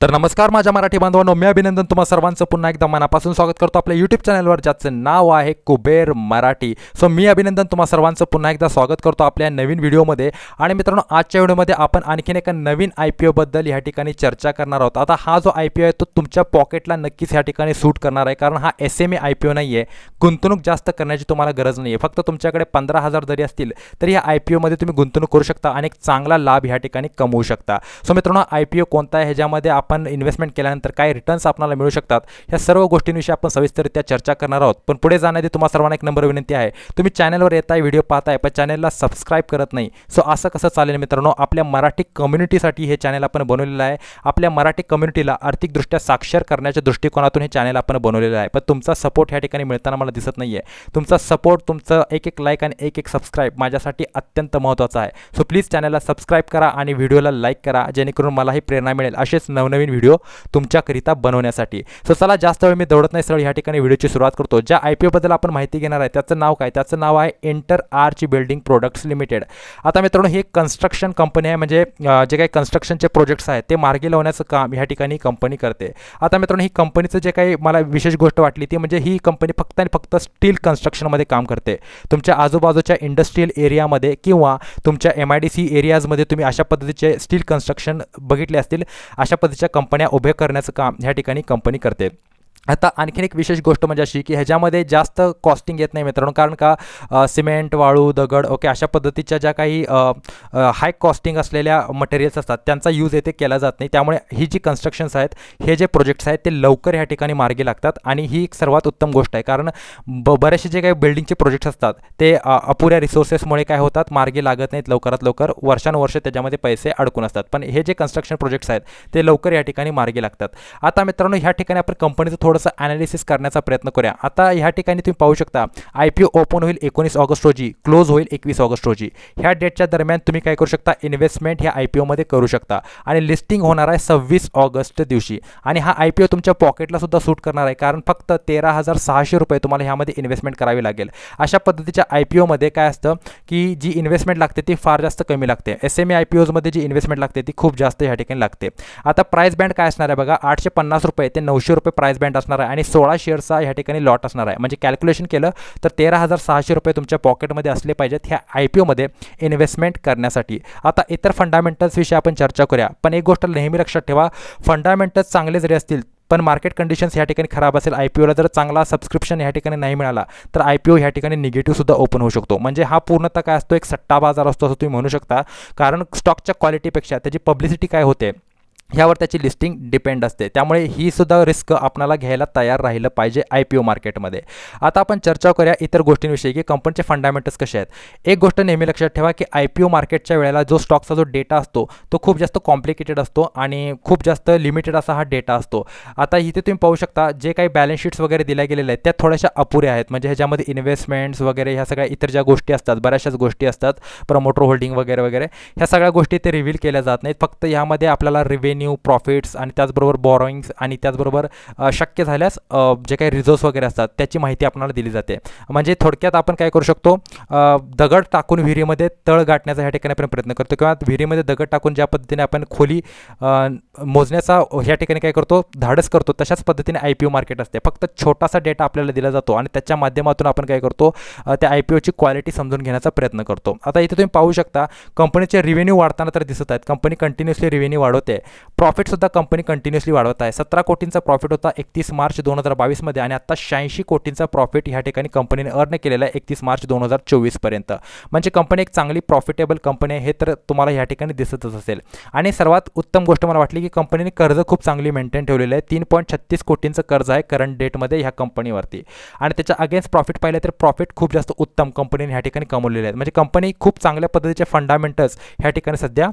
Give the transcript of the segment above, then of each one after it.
तर नमस्कार माझ्या मराठी बांधवांनो मी अभिनंदन तुम्हा सर्वांचं. पुन्हा एकदा मनापासून स्वागत करतो आपल्या यूट्यूब चॅनलवर ज्याचं नाव आहे कुबेर मराठी. सो मी अभिनंदन तुम्हा सर्वांचं. पुन्हा एकदा स्वागत करतो आपल्या नवीन व्हिडिओमध्ये. आणि मित्रांनो आजच्या व्हिडिओमध्ये आपण आणखीन एका नवीन आय पी ओबद्दल या ठिकाणी चर्चा करणार आहोत. आता हा जो आय पी ओ आहे तो तुमच्या पॉकेटला नक्कीच या ठिकाणी सूट करणार आहे कारण हा S M E I P O नाही आहे गुंतवणूक जास्त करण्याची तुम्हाला गरज नाही आहे फक्त तुमच्याकडे पंधरा हजार जरी असतील तरी या आय पी ओमध्ये तुम्ही गुंतवणूक करू शकता आणि एक चांगला लाभ या ठिकाणी कमवू शकता. सो मित्रांनो आय पी ओ कोणता आहे ह्याच्यामध्ये आपण इन्व्हेस्टमेंट केल्यानंतर काय रिटर्न्स आपल्याला मिळू शकतात? ह्या सर्व गोष्टींविषयी आपण सविस्तररित्या चर्चा करणार आहोत. पण पुढे जाण्याआधी तुम्हाला सर्वांना एक नंबर विनंती आहे. तुम्ही चॅनलवर येताय व्हिडिओ पाहताय पण चॅनलला सबस्क्राईब करत नाही. सो असं कसं चालेल मित्रांनो? आपल्या मराठी कम्युनिटीसाठी हे चॅनल आपण बनवलेलं आहे. आपल्या मराठी कम्युनिटीला आर्थिकदृष्ट्या साक्षर करण्याच्या दृष्टिकोनातून हे चॅनल आपण बनवलेलं आहे. पण तुमचा सपोर्ट ह्या ठिकाणी मिळताना मला दिसत नाही आहे तुमचा सपोर्ट तुमचं एक एक लाईक आणि एक एक सबस्क्राईब माझ्यासाठी अत्यंत महत्त्वाचं आहे. सो प्लीज चॅनलला सबस्क्राईब करा आणि व्हिडिओला लाईक करा जेणेकरून मलाही प्रेरणा मिळेल. असेच नवनवीन व्हिडिओ तुमच्याकरिता बनवण्यासाठी. सो चला जास्त वेळ मी दौडत नाही. सरळ ह्या ठिकाणी व्हिडिओची सुरुवात करतो. ज्या आय पी ओबद्दल आपण माहिती घेणार आहे त्याचं नाव काय? त्याचं नाव आहे एंटर आरची बिल्डिंग प्रोडक्ट्स लिमिटेड आता मित्रांनो ही कन्स्ट्रक्शन कंपनी आहे. म्हणजे जे काही कन्स्ट्रक्शनचे प्रोजेक्ट्स आहेत ते मार्गी लावण्याचं काम ह्या ठिकाणी कंपनी करते. आता मित्रांनो ही कंपनीचं जे काही मला विशेष गोष्ट वाटली ती म्हणजे ही कंपनी फक्त आणि फक्त स्टील कन्स्ट्रक्शनमध्ये काम करते. तुमच्या आजूबाजूच्या इंडस्ट्रीयल एरियामध्ये किंवा तुमच्या एम आय डी सी एरियाजमध्ये तुम्ही अशा पद्धतीचे स्टील कन्स्ट्रक्शन बघितले असतील अशा पद्धतीच्या कंपन्या उभ्या करण्याचं काम ह्या ठिकाणी कंपनी करते. आता आणखीन एक विशेष गोष्ट म्हणजे अशी की ह्याच्यामध्ये जास्त कॉस्टिंग येत नाही मित्रांनो. कारण का सिमेंट वाळू दगड ओके अशा पद्धतीच्या ज्या काही हाय कॉस्टिंग असलेल्या मटेरियल्स असतात त्यांचा यूज येथे केला जात नाही. त्यामुळे ही जी कन्स्ट्रक्शन्स आहेत हे जे प्रोजेक्ट्स आहेत ते लवकर ह्या ठिकाणी मार्गी लागतात आणि ही एक सर्वात उत्तम गोष्ट आहे. कारण ब बरेचसे जे काही बिल्डिंगचे प्रोजेक्ट्स असतात ते अपुऱ्या रिसोर्सेसमुळे काय होतात मार्गी लागत नाहीत लवकरात लवकर. वर्षानुवर्ष त्याच्यामध्ये पैसे अडकून असतात. पण हे जे कन्स्ट्रक्शन प्रोजेक्ट्स आहेत ते लवकर या ठिकाणी मार्गी लागतात. आता मित्रांनो ह्या ठिकाणी आपण कंपनीचं थोडंसं ॲनालिसिस करण्याचा प्रयत्न करूया. आता ह्या ठिकाणी तुम्ही पाहू शकता आय पी ओ ओपन होईल एकोणीस ऑगस्ट रोजी क्लोज होईल एकवीस ऑगस्ट रोजी. ह्या डेटच्या दरम्यान तुम्ही काय करू शकता इन्व्हेस्टमेंट ह्या आय पी ओमध्ये करू शकता. आणि लिस्टिंग होणार आहे सव्वीस ऑगस्ट दिवशी. आणि हा आय पी ओ तुमच्या पॉकेटला सुद्धा सूट करणार आहे कारण फक्त तेरा हजार सहाशे रुपये तुम्हाला ह्यामध्ये इन्व्हेस्टमेंट करावी लागेल. अशा पद्धतीच्या आय पी ओमध्ये काय असतं की जी इन्व्हेस्टमेंट लागते ती फार जास्त कमी लागते. S M E I P ओजमध्ये जी इन्व्हेस्टमेंट लागते ती खूप जास्त ह्या ठिकाणी लागते. आता प्राईस बँड काय असणार आहे बघा आठशे पन्नास रुपये ते नऊशे रुपये प्राईस बँड असणार असणार आहे आणि सोळा शेअर्सचा ह्या ठिकाणी लॉट असणार आहे. म्हणजे कॅल्क्युलेशन केलं तर तेरा हजार सहाशे रुपये तुमच्या पॉकेटमध्ये असले पाहिजेत ह्या आय पी ओमध्ये इन्व्हेस्टमेंट करण्यासाठी. आता इतर फंडामेंटल्सविषयी आपण चर्चा करूया. पण एक गोष्ट नेहमी लक्षात ठेवा फंडामेंटल्स चांगले जरी असतील पण मार्केट कंडिशन्स ह्या ठिकाणी खराब असेल आय पी ओला जर चांगला सबस्क्रिप्शन ह्या ठिकाणी नाही मिळाला तर आय पी ओ ह्या ठिकाणी निगेटिव्हसुद्धा ओपन होऊ शकतो. म्हणजे हा पूर्णतः काय असतो? एक सट्टा बाजार असतो असं तुम्ही म्हणू शकता. कारण स्टॉकच्या क्वालिटीपेक्षा त्याची पब्लिसिटी काय होते? ह्यावर त्याची लिस्टिंग डिपेंड असते. त्यामुळे ही सुद्धा रिस्क आपणाला घ्यायला तयार राहिलं पाहिजे आय पी ओ मार्केटमध्ये आता आपण चर्चा करूया इतर गोष्टींविषयी की कंपनीचे फंडामेंटल्स कसे आहेत. एक गोष्ट नेहमी लक्षात ठेवा की आय पी ओ मार्केटच्या वेळेला जो स्टॉकचा जो डेटा असतो तो खूप जास्त कॉम्प्लिकेटेड असतो आणि खूप जास्त लिमिटेड असा हा डेटा असतो. आता इथे तुम्ही पाहू शकता जे काही बॅलन्स शीट्स वगैरे दिल्या गेलेल्या आहेत त्या थोड्याशा अपुऱ्या आहेत. म्हणजे ह्याच्यामध्ये इन्व्हेस्टमेंट्स वगैरे ह्या सगळ्या इतर ज्या गोष्टी असतात बऱ्याचशाच गोष्टी असतात प्रमोटर होल्डिंग वगैरे वगैरे ह्या सगळ्या गोष्टी ते रिव्हील केल्या जात नाहीत. फक्त ह्यामध्ये आपल्याला रिव्हेन्यू प्रॉफिट्स आणि त्याचबरोबर बॉरोईंग्स आणि त्याचबरोबर शक्य झाल्यास जे काही रिझर्व्स वगैरे असतात त्याची माहिती आपल्याला दिली जाते. म्हणजे थोडक्यात आपण काय करू शकतो दगड टाकून विहिरीमध्ये तळ गाठण्याचा ह्या ठिकाणी आपण प्रयत्न करतो किंवा विहिरीमध्ये दगड टाकून ज्या पद्धतीने आपण खोली मोजण्याचा ह्या ठिकाणी काय करतो धाडस करतो तशाच पद्धतीने आय पी ओ मार्केट असते. फक्त छोटासा डेटा आपल्याला दिला जातो आणि त्याच्या माध्यमातून आपण काय करतो त्या आय पी ओची क्वालिटी समजून घेण्याचा प्रयत्न करतो. आता इथे तुम्ही पाहू शकता कंपनीचे रिव्हेन्यू वाढताना तर दिसत आहेत. कंपनी कंटिन्युअसली रिव्हेन्यू वाढवते. प्रॉफिटसुद्धा कंपनी कंटिन्युअसली वाढवत आहे. सतरा कोटींचा प्रॉफिट होता एकतीस मार्च दोन हजार बावीसमध्ये आणि आता शहाऐंशी कोटींचा प्रॉफिट ह्या ठिकाणी कंपनीने अर्न केलेला आहे एकतीस मार्च दोन हजार चोवीसपर्यंत म्हणजे कंपनी एक चांगली प्रॉफिटेबल कंपनी आहे हे तर तुम्हाला ह्या ठिकाणी दिसतच असेल. आणि सर्वात उत्तम गोष्ट मला वाटली की कंपनीने कर्ज खूप चांगली मेंटेन ठेवलेलं आहे. तीन पॉईंट छत्तीस कोटींचं कर्ज आहे करंट डेटमध्ये ह्या कंपनीवरती आणि त्याच्या अगेन्स्ट प्रॉफिट पाहिलं तर प्रॉफिट खूप जास्त उत्तम कंपनीने ह्या ठिकाणी कमवलेले आहेत. म्हणजे कंपनी खूप चांगल्या पद्धतीचे फंडामेंटल्स ह्या ठिकाणी सध्या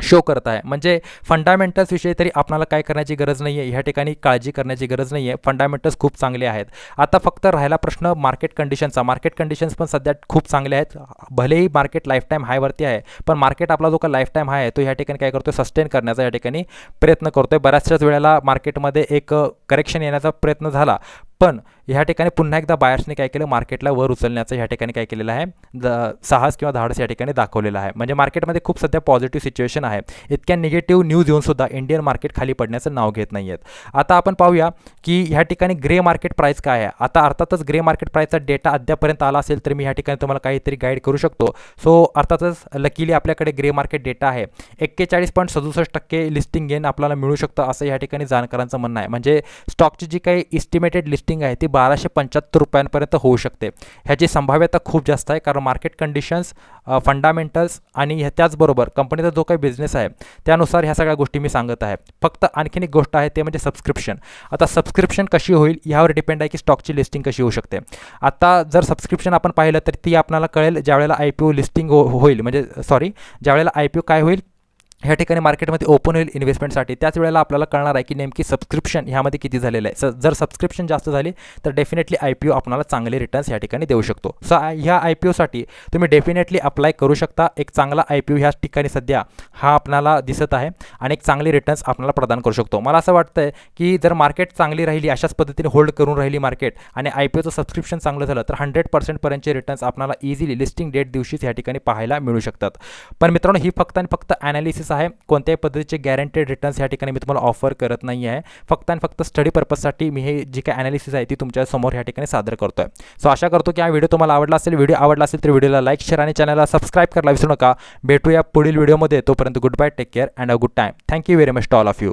शो करत आहे. म्हणजे फंडामेंटल्स विषयी तरी आपणाला काय करण्याची गरज नाही आहे ह्या ठिकाणी काळजी करण्याची गरज नाही आहे फंडामेंटल्स खूप चांगले आहेत. आता फक्त राहिला प्रश्न मार्केट कंडिशनचा मार्केट कंडिशन्स पण सध्या खूप चांगले आहेत. भलेही मार्केट लाईफटाईम हायवरती आहे पण मार्केट आपला जो का लाईफटाईम हाय आहे तो ह्या ठिकाणी काय करतो सस्टेन करण्याचा या ठिकाणी प्रयत्न करतो आहे बऱ्याचशाच वेळेला मार्केटमध्ये एक करेक्शन येण्याचा प्रयत्न झाला. पण ह्या ठिकाणी पुन्हा एकदा बायर्सने काय केलं? मार्केटला वर उचलण्याचं ह्या ठिकाणी काय केलेलं आहे? द साहस किंवा धाडस या ठिकाणी दाखवलेलं आहे. म्हणजे मार्केटमध्ये खूप सध्या पॉझिटिव्ह सिच्युएशन आहे. इतक्या निगेटिव्ह न्यूज येऊन सुद्धा इंडियन मार्केट खाली पडण्याचं नाव घेत नाही आहेत आता आपण पाहूया की ह्या ठिकाणी ग्रे मार्केट प्राईस काय आहे? आता अर्थातच ग्रे मार्केट प्राईसचा डेटा अद्यापर्यंत आला असेल तर मी ह्या ठिकाणी तुम्हाला काहीतरी गाईड करू शकतो. सो अर्थातच लकीली आपल्याकडे ग्रे मार्केट डेटा आहे. एक्केचाळीस पॉईंट सदुसष्ट टक्के लिस्टिंग गेन आपल्याला मिळू शकतं असं या ठिकाणी जाणकारांचं म्हणणं आहे. म्हणजे स्टॉकची जी काही इस्टिमेटेड लिस्टिंग आहे ती बाराशे पंच्याहत्तर रुपयांपर्यंत होऊ शकते. ह्याची संभाव्यता खूप जास्त आहे कारण मार्केट कंडिशन्स फंडामेंटल्स आणि ह्या त्याचबरोबर कंपनीचा जो काही बिझनेस आहे त्यानुसार ह्या सगळ्या गोष्टी मी सांगत आहे. फक्त आणखीन एक गोष्ट आहे ते म्हणजे सबस्क्रिप्शन आता सबस्क्रिप्शन कशी होईल ह्यावर डिपेंड आहे की स्टॉकची लिस्टिंग कशी होऊ शकते. आता जर सबस्क्रिप्शन आपण पाहिलं तर ती आपल्याला कळेल ज्यावेळेला आय पी ओ लिस्टिंग हो होईल. म्हणजे सॉरी ज्यावेळेला आय पी ओ काय होईल? ह्या ठिकाणी मार्केटमध्ये ओपन होईल इन्व्हेस्टमेंटसाठी त्याच वेळेला आपल्याला कळणार आहे की नेमकी सबस्क्रिप्शन ह्यामध्ये किती झालेलं आहे. स जर सबस्क्रिप्शन जास्त झाली तर डेफिनेटली आय पी ओ आपल्याला चांगले रिटर्न्स या ठिकाणी देऊ शकतो. सो ह्या आय पी ओसाठी तुम्ही डेफिनेटली अप्लाय करू शकता. एक चांगला आय पी ओ ह्या ठिकाणी सध्या हा आपल्याला दिसत आहे आणि एक चांगली रिटर्न्स आपल्याला प्रदान करू शकतो. मला असं वाटतं की जर मार्केट चांगली राहिली अशाच पद्धतीने होल्ड करून राहिली मार्केट आणि आय पी ओचं सबस्क्रिप्शन चांगलं झालं तर हंड्रेड पर्सेंटपर्यंतचे रिटर्न्स आपल्याला इझिली लिस्टिंग डेट दिवशीच या ठिकाणी पाहायला मिळू शकतात. पण मित्रांनो ही फक्त आणि फक्त ॲनालिसिस आहे कोणत्याही पद्धतीचे गॅरंटेड रिटर्न्स या ठिकाणी मी तुम्हाला ऑफर करत नाही आहे. फक्त आणि फक्त स्टडी पर्पजसाठी मी हे जी काही ॲनालिसिस आहे ती तुमच्यासमोर या ठिकाणी सादर करतो आहे सो आशा करतो की हा व्हिडिओ तुम्हाला आवडला असेल. व्हिडिओ आवडला असेल तर व्हिडिओला लाईक शेअर आणि चॅनलला सबस्क्राईब करायला विसरू नका. भेटूया पुढील व्हिडिओमध्ये तोपर्यंत good bye take care and a good time thank you very much to all of you